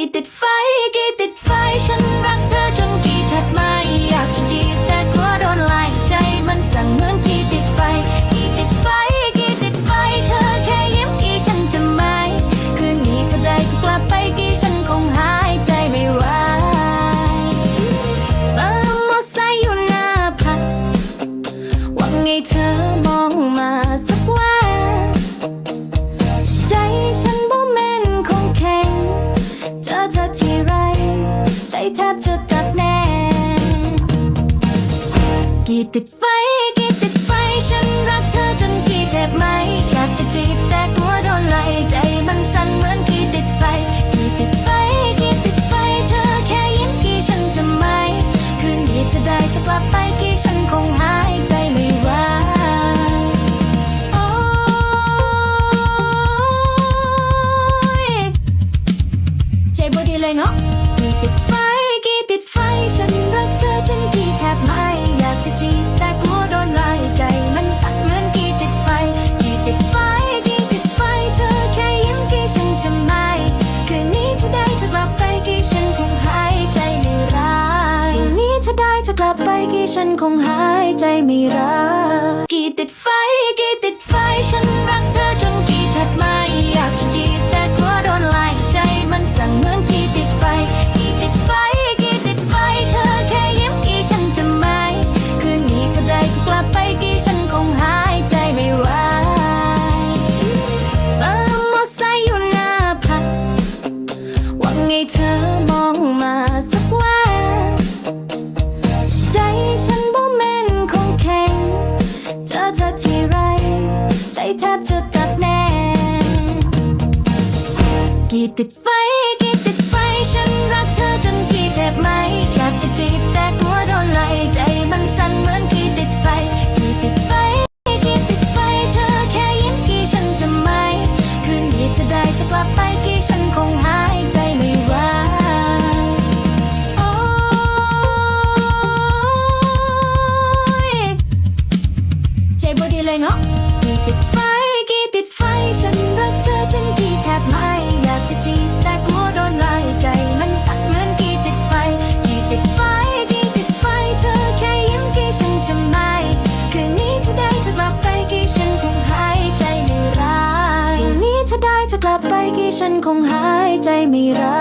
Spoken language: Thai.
กี่ติดไฟกี่ติดไฟฉันรักเธอจนกี่แทบไม่อยากจะจีบแต่กลัวโดนไล่ใจมันสั่งเหมือนกี่ติดไฟกี่ติดไฟกี่ติดไฟเธอแค่ยิ้มกี่ฉันจะไม่คืนนี้เธอได้จะกลับไปกี่ฉันคงหายใจไม่ไหวเออมอไซค์อยู่หน้าผับหวังไงเธอ กี่ติดไฟกี่ติดไฟ ฉันรักเธอจนกี่แทบไหม อยากจะจีบแต่กลัวโดนไล่ใจมันสั่นเหมือนกี่ติดไฟ กี่ติดไฟกี่ติดไฟ เธอแค่ยิ้มกี่ฉันจะไม่ คืนนี้เธอได้จะกลับไปกี่ฉันคงหายใจไม่ไหวโอ้ยใจบอดีเลยเนาะกี่ติดไฟ คืนนี้เธอได้จะกลับไปกี่ฉันคงหายใจไม่ได้กี่ติดไฟกี่ติดไฟฉันรักเธอจนกี่แทบไม่อยากจะจีบแต่กลัวโดนไล่ใจมันสั่งเหมือนกี่ติดไฟกี่ติดไฟกี่ติดไฟเธอแค่ยิ้มกี่ฉันจะไม่คืนนี้เธอได้จะกลับไปกี่ฉันคงหายใจไม่ไหวเออมอไซค์อยู่หน้าผับหวังไงเธอมองมาสักวัน แทบจะตัดแน่กี่ติดไฟกี่ติดไฟฉันรักเธอจนกี่แทบไหม อยากจะจีบแต่กลัวโดนไล่ใจมันสั่นเหมือนกี่ติดไฟกี่ติดไฟกี่ติดไฟเธอแค่ยิ้มกี่ฉันจะไม่คืนนี้เธอได้จะกลับไปกี่ฉันคงหายใจไม่ไหวโอ้ใจบดีเลยเนาะ ติดไฟกี่ติดไฟ ฉันรักเธอจนกี่แทบไม่อยากจะจีบแต่กลัวโดนไล่ใจมันสั่นเหมือนกี่ติดไฟ กี่ติดไฟกี่ติดไฟ เธอแค่ยิ้มกี่ฉันจะไม่คืนนี้เธอได้จะกลับไปกี่ฉันคงหายใจไม่ได้คืนนี้เธอได้จะกลับไปกี่ฉันคงหายใจไม่ได้